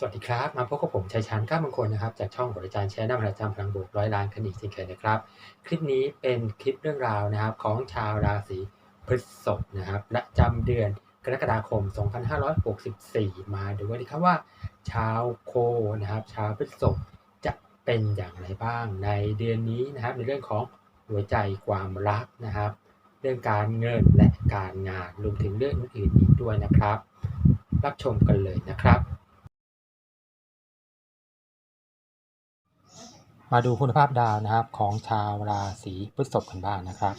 สวัสดีครับ มาพบกับผมชัยชาญก้ามงคลนะครับ จากช่องของอาจารย์แชร์น้าประจำพลังบวกร้อยล้านคณิตเช่นเคยนะครับ คลิปนี้เป็นคลิปเรื่องราวนะครับ ของชาวราศีพฤษภนะครับประจำเดือนกรกฎาคม 2564 มาดูกันดีครับว่า ชาวโคนะครับ ชาวพฤษภจะเป็นอย่างไรบ้างในเดือนนี้นะครับ ในเรื่องของหัวใจความรักนะครับ เรื่องการเงินและการงานรวมถึงเรื่องอื่นๆอีกด้วยนะครับ รับชมกันเลยนะครับ มาดูคุณภาพดาวนะครับของชาวราศีพฤษภกันบ้างนะครับ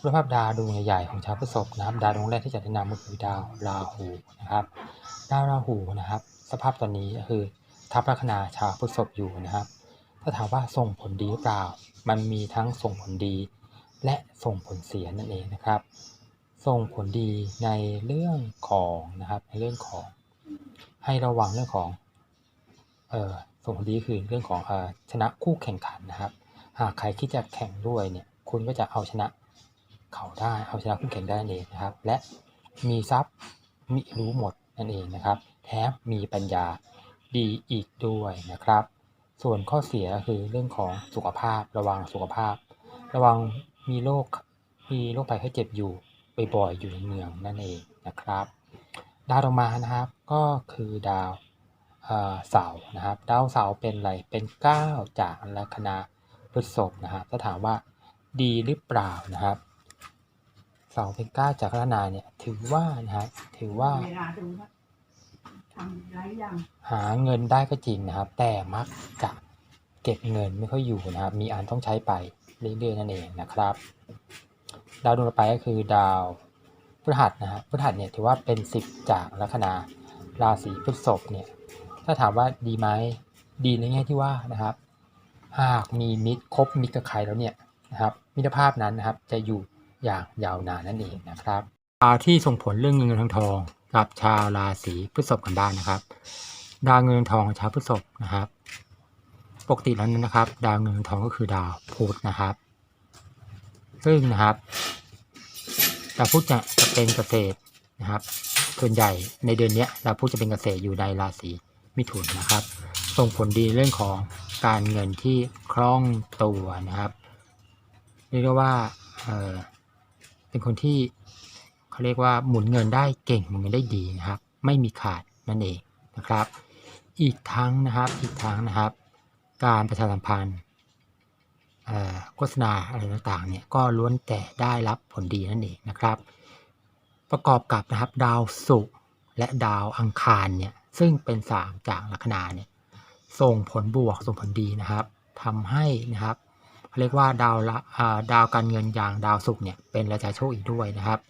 คุณภาพดาวดวงใหญ่ๆของชาวพฤษภนะครับดาวดวงแรกที่จะแนะนำก็คือดาวราหูนะครับ ดาวราหูนะครับ สภาพตอนนี้ก็คือทับลัคนาชาวพฤษภอยู่นะครับ ถ้าถามว่าส่งผลดีหรือเปล่า มันมีทั้งส่งผลดี และส่งผลเสียนั่นเองนะครับ ส่งผลดีในเรื่องของนะครับในเรื่องของ ให้ระวังเรื่องของเอ่อ ส่งผลดีคือเรื่องของอชนะคู่แข่งขันนะครับ หากใครคิดจะแข่งด้วยเนี่ยคุณก็จะเอาชนะเขาได้เอาชนะคู่แข่งได้นั่นเองนะครับ และมีทรัพย์มีรู้หมดนั่นเองนะครับแถมมีปัญญาดีอีกด้วยนะครับ ส่วนข้อเสียก็คือเรื่องของสุขภาพระวังสุขภาพ ระวังมีโรคมีโรคภัยไข้เจ็บอยู่บ่อยๆอยู่ในเมืองนั่นเองนะครับ ดาวต่อมานะครับก็คือดาว เอ่อเสาร์นะครับดาวเสาร์เป็นอะไรเป็นเก้าจากลัคนาพฤษภนะครับถ้าถามว่าดีหรือเปล่านะครับเสาร์เป็นเก้าจากลัคนาเนี่ยถือว่านะครับถือว่าเวลาดูว่าทำหลายอย่างหาเงินได้ก็จริงนะครับ แต่มักจะเก็บเงินไม่ค่อยอยู่นะครับ มีอันต้องใช้ไปเรื่อยๆนั่นเองนะครับ ดาวดวงต่อไปก็คือดาวพฤหัสนะครับพฤหัสเนี่ยถือว่าเป็นสิบจากลัคนาราศีพฤษภเนี่ย ถ้าถามว่าดีไหมดีในแง่ที่ว่านะครับ หากมีมิตรคบมิตรกับใครแล้วเนี่ยนะครับมิตรภาพนั้นนะครับจะอยู่อย่างยาวนานนั่นเองนะครับดาวที่ส่งผลเรื่องเงินเงินทองทองกับชาวราศีพฤษภกันบ้างนะครับ ดาวเงินทองของชาวพฤษภนะครับ ปกติแล้วนั้นนะครับ ดาวเงินทองก็คือดาวพุธนะครับ ซึ่งนะครับดาวพุธจะจะเป็นเกษตรนะครับส่วนใหญ่ในเดือนนี้ดาวพุธจะเป็นเกษตรอยู่ในราศี มิถุนนะครับ ส่งผลดีเรื่องของการเงินที่คล่องตัวนะครับเรียกว่าเออเป็นคนที่เขาเรียกว่าหมุนเงินได้เก่งหมุนเงินได้ดีนะครับ ไม่มีขาดนั่นเองนะครับ อีกทั้งนะครับอีกทั้งนะครับ การประชาสัมพันธ์โฆษณาอะไรต่างๆเนี่ยก็ล้วนแต่ได้รับผลดีนั่นเองนะครับ ประกอบกับนะครับดาวศุกร์และดาวอังคารเนี่ย ซึ่งเป็นสามจากลัคนาเนี่ยส่งผลบวกส่งผลดีนะครับทำให้นะครับเรียกว่าดาวละดาวการเงินอย่างดาวศุกร์เนี่ยเป็นราชาโชคอีกด้วยนะครับ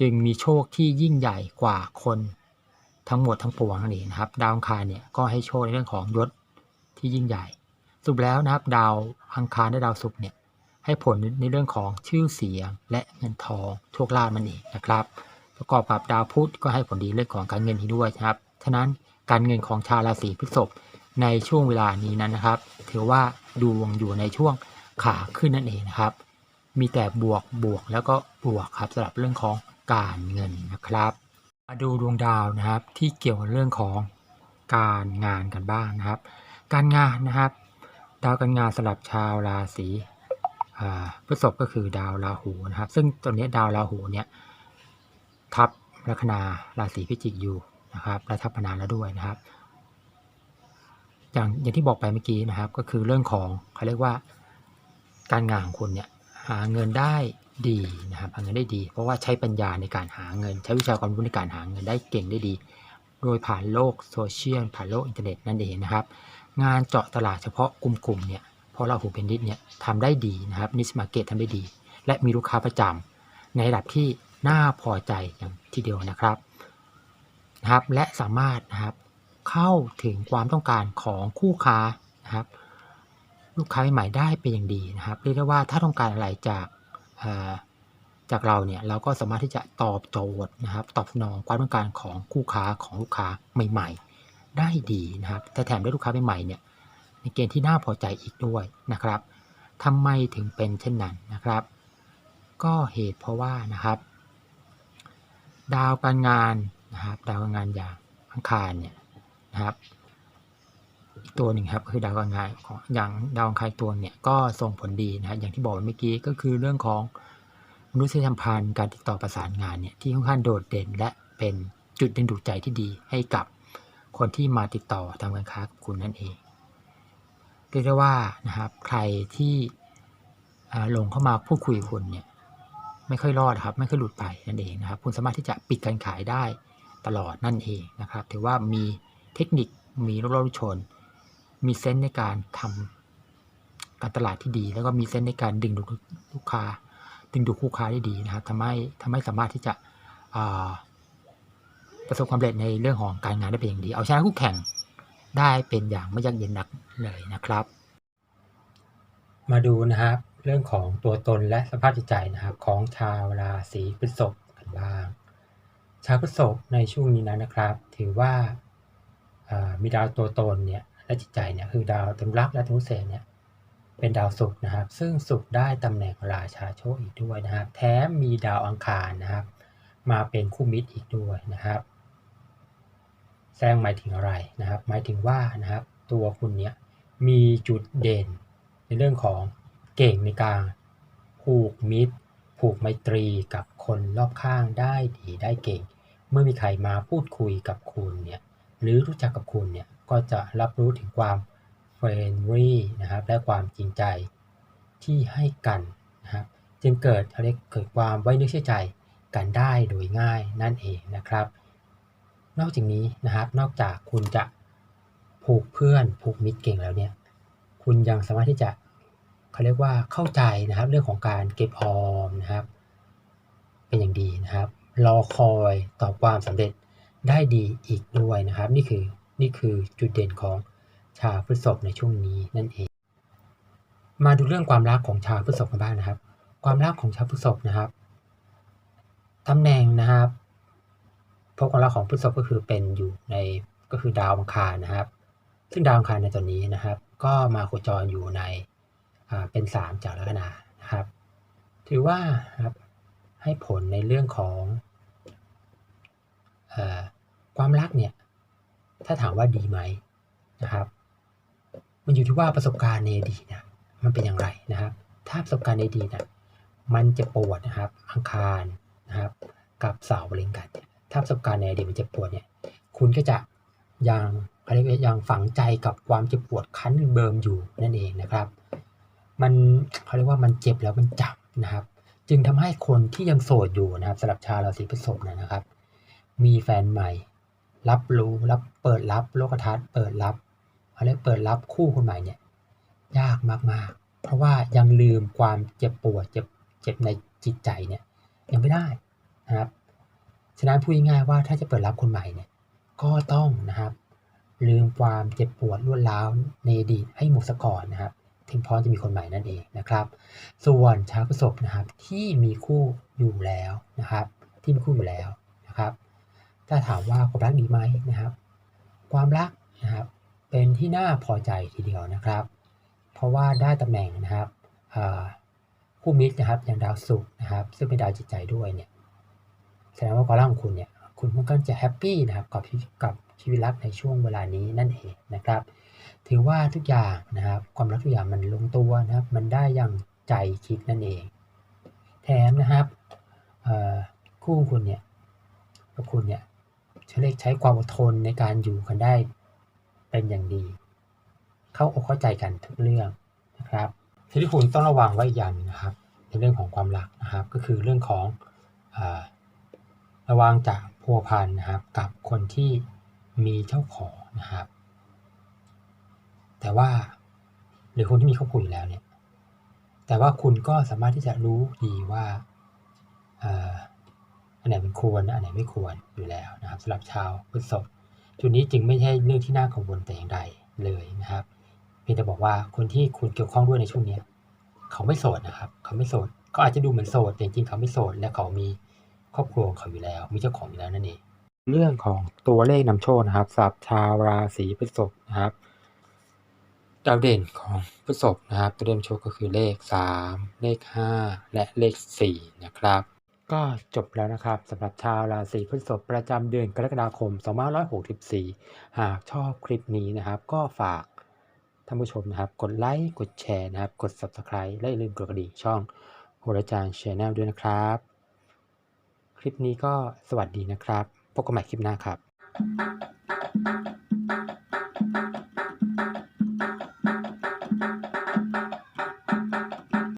จึงมีโชคที่ยิ่งใหญ่กว่าคนทั้งหมดทั้งปวงนั่นเองนะครับ ดาวอังคารเนี่ยก็ให้โชคในเรื่องของยศที่ยิ่งใหญ่สรุปแล้วนะครับ ดาวอังคารและดาวศุกร์เนี่ยให้ผลในเรื่องของชื่อเสียงและเงินทองโชคลาภมันเองนะครับ ประกอบกับดาวพุธก็ให้ผลดีเรื่องของการเงินอีกด้วยนะครับ ฉะนั้นการเงินของชาวราศีพฤษภในช่วงเวลานี้นั้นนะครับ ถือว่าดวงอยู่ในช่วงขาขึ้นนั่นเองนะครับ มีแต่บวกบวกแล้วก็บวกครับสำหรับเรื่องของการเงินนะครับมาดูดวงดาวนะครับที่เกี่ยวกับเรื่องของการงานกันบ้างนะครับ การงานนะครับ ดาวการงานสำหรับชาวราศีพฤษภก็คือดาวราหูนะครับ ซึ่งตอนนี้ดาวราหูเนี่ยทับลัคนาราศีพิจิกอยู่ นะครับและทับพนานแล้วด้วยนะครับ อย่างอย่างที่บอกไปเมื่อกี้นะครับ ก็คือเรื่องของเขาเรียกว่า การงานของคุณเนี่ยหาเงินได้ดีนะครับหาเงินได้ดี เพราะว่าใช้ปัญญาในการหาเงิน ใช้วิชาความรู้ในการหาเงินได้เก่งได้ดี โดยผ่านโลกโซเชียลผ่านโลกอินเทอร์เน็ตนั่นเองนะครับ งานเจาะตลาดเฉพาะกลุ่มๆเนี่ยพราะเราหูเป็นนิดเนี่ยทำได้ดีนะครับนิสมาเก็ตทำได้ดี และมีลูกค้าประจำในระดับที่น่าพอใจอย่างทีเดียวนะครับ นะครับและสามารถนะครับเข้าถึงความต้องการของคู่ค้านะครับ ลูกค้าใหม่ได้เป็นอย่างดีนะครับเรียกได้ว่าถ้าต้องการอะไรจากเอ่อจากเราเนี่ยเราก็สามารถที่จะตอบโจทย์นะครับ ตอบสนองความต้องการของคู่ค้าของลูกค้าใหม่ ๆ ได้ดีนะครับแต่แถมได้ลูกค้าใหม่ๆเนี่ยในเกณฑ์ที่น่าพอใจอีกด้วยนะครับทำไมถึงเป็นเช่นนั้นนะครับ ก็เหตุเพราะว่านะครับ ดาวการงาน นะครับดาวการงานอย่างอังคารเนี่ยนะครับตัวหนึ่งครับก็คือดาวการงานของอย่างดาวอังคารตัวเนี่ยก็ส่งผลดีนะฮะอย่างที่บอกไปเมื่อกี้ก็คือเรื่องของมนุษยสัมพันธ์การติดต่อประสานงานเนี่ยที่ค่อนข้างโดดเด่นและเป็นจุดดึงดูดใจที่ดีให้กับคนที่มาติดต่อทำการค้ากับคุณนั่นเองเรียกได้ว่านะครับใครที่ลงเข้ามาพูดคุยกับคุณเนี่ยไม่ค่อยรอดครับไม่ค่อยหลุดไปนั่นเองนะครับ คุณสามารถที่จะปิดการขายได้ ตลอดนั่นเองนะครับ ถือว่ามีเทคนิคมีรอบรู้ชน มีเซนส์ในการทำการตลาดที่ดี แล้วก็มีเซนส์ในการดึงดูดลูกค้า ดึงดูดคู่ค้าได้ดีนะครับทำให้ทำให้สามารถที่จะประสบความสำเร็จในเรื่องของการงานได้เป็นอย่างดี เอาชนะคู่แข่งได้เป็นอย่างไม่ยากเย็นนักเลยนะครับ มาดูนะครับเรื่องของตัวตนและสภาพจิตใจนะครับของชาวราศีพฤษภกันบ้าง ชาวพฤษภในช่วงนี้นะนะครับ ถือว่าามีดาวตัวตนเนี่ยและจิตใจเนี่ยคือดาวธนุรักษ์และธนุเศษเนี่ยเป็นดาวศุกร์นะครับ ซึ่งศุกร์ได้ตำแหน่งราชาโชคอีกด้วยนะครับ แถมมีดาวอังคารนะครับ มาเป็นคู่มิตรอีกด้วยนะครับแสดงหมายถึงอะไรนะครับ หมายถึงว่านะครับ ตัวคุณเนี่ยมีจุดเด่นในเรื่องของเก่งในการผูกมิตร ผูกไมตรีกับคนรอบข้างได้ดีได้เก่ง เมื่อมีใครมาพูดคุยกับคุณเนี่ยหรือรู้จักกับคุณเนี่ยก็จะรับรู้ถึงความเฟรนลี่นะครับและความจริงใจที่ให้กันนะครับจึงเกิดเขาเรียกเกิดความไว้เนื้อเชื่อใจกันได้โดยง่ายนั่นเองนะครับ นอกจากนี้นะครับนอกจากคุณจะผูกเพื่อนผูกมิตรเก่งแล้วเนี่ยคุณยังสามารถที่จะ เขาเรียกว่าเข้าใจนะครับ เรื่องของการเก็บออมนะครับ เป็นอย่างดีนะครับ รอคอยต่อความสำเร็จได้ดีอีกด้วยนะครับ นี่คือนี่คือจุดเด่นของชาวพฤษภในช่วงนี้นั่นเอง มาดูเรื่องความรักของชาวพฤษภกันบ้างนะครับ ความรักของชาวพฤษภนะครับตำแหน่งนะครับพวกความรักของพฤษภก็คือเป็นอยู่ในก็คือดาวอังคารนะครับ ซึ่งดาวอังคารในตอนนี้นะครับ ก็มาโคจรอยู่ใน เป็นสามจากลัคนานะครับ ถือว่าครับให้ผลในเรื่องของอความรักเนี่ย ถ้าถามว่าดีไหมนะครับ มันอยู่ที่ว่าประสบการณ์ในอดีตนะมันเป็นอย่างไรนะครับ ถ้าประสบการณ์ในอดีตนะมันจะปวดนะครับ อังคารนะครับ กับเสาเล็งกัน ถ้าประสบการณ์ในอดีตมันจ็บปวดเนี่ย คุณก็จะยังอะไรก็ยังฝังใจกับความเจ็บปวดคั้นเบิมอยู่นั่นเองนะครับ มันเขาเรียกว่ามันเจ็บแล้วมันจับนะครับ จึงทำให้คนที่ยังโสดอยู่นะครับสำหรับชาวราศีพฤษภเนยนะครับ มีแฟนใหม่ รับรู้รับเปิดรับโลกทัศน์เปิดรับเขาเรียกเปิดรับคู่คนใหม่เนี่ยยากมากๆ เพราะว่ายังลืมความเจ็บปวดเจ็บเจ็บในจิตใจเนี่ยยังไม่ได้นะครับฉะนั้นพูดง่ายๆว่าถ้าจะเปิดรับคนใหม่เนี่ยก็ต้องนะครับ ลืมความเจ็บปวดรวดร้าวในอดีตให้หมดซะก่อนนะครับ ถึงพอจะมีคนใหม่นั่นเองนะครับ ส่วนชาวพฤษภนะครับที่มีคู่อยู่แล้วนะครับ ที่มีคู่อยู่แล้วนะครับ ถ้าถามว่าความรักดีไหมนะครับ ความรักนะครับเป็นที่น่าพอใจทีเดียวนะครับ เพราะว่าได้ตำแหน่งนะครับคู่มิตรนะครับอย่างดาวศุกร์นะครับ ซึ่งเป็นดาวจิตใจด้วยเนี่ยแสดงว่าความรักของคุณเนี่ยคุณค่อนข้างจะแฮปปี้นะครับกับกับชีวิตรักในช่วงเวลานี้นั่นเองนะครับ ถือว่าทุกอย่างนะครับความรักทุกอย่างมันลงตัวนะครับ มันได้อย่างใจคิดนั่นเอง แถมนะครับคู่ของคุณเนี่ยกับคุณเนี่ยใช้เรียกใช้ความอดทนในการอยู่กันได้เป็นอย่างดี เข้าอกเข้าใจกันทุกเรื่องนะครับสิ่งที่คุณต้องระวังไว้อย่างนึงนะครับ ในเรื่องของความรักนะครับ ก็คือเรื่องของอระวังจะพัวพันนะครับ กับคนที่มีเจ้าของนะครับ แต่ว่า หรือคนที่มีครอบครัวอยู่แล้วเนี่ย แต่ว่าคุณก็สามารถที่จะรู้ดีว่าอ่ออันไหนเป็นควรอันไหนไม่ควรอยู่แล้วนะครับสำหรับชาวพฤษภจุดนี้จึงไม่ใช่เรื่องที่น่ากังวลแต่อย่างใดเลยนะครับเพียงแต่บอกว่าคนที่คุณเกี่ยวข้องด้วยในช่วงนี้เขาไม่โสดนะครับ เขาไม่โสดเขาอาจจะดูเหมือนโสดแต่จริงๆเขาไม่โสดและเขามีครอบครัวเขาอยู่แล้ว มีเจ้าของอยู่แล้วนั่นเองเรื่องของตัวเลขนำโชคนะครับสำหรับชาวราศีพฤษภนะครับ ดาวเด่นของพฤษภนะครับตัวเด่นโชคก็คือเลข 3 เลข 5 และเลข 4 นะครับ ก็จบแล้วนะครับสำหรับชาวราศีพฤษภประจำเดือนกรกฎาคม 2564 หากชอบคลิปนี้นะครับ ก็ฝากท่านผู้ชมนะครับ กดไลค์ กดแชร์นะครับ กด Subscribe และอย่าลืมกดกระดิ่งช่องโหราจารย์ชาแนลด้วยนะครับ คลิปนี้ก็สวัสดีนะครับ พบกันใหม่คลิปหน้าครับ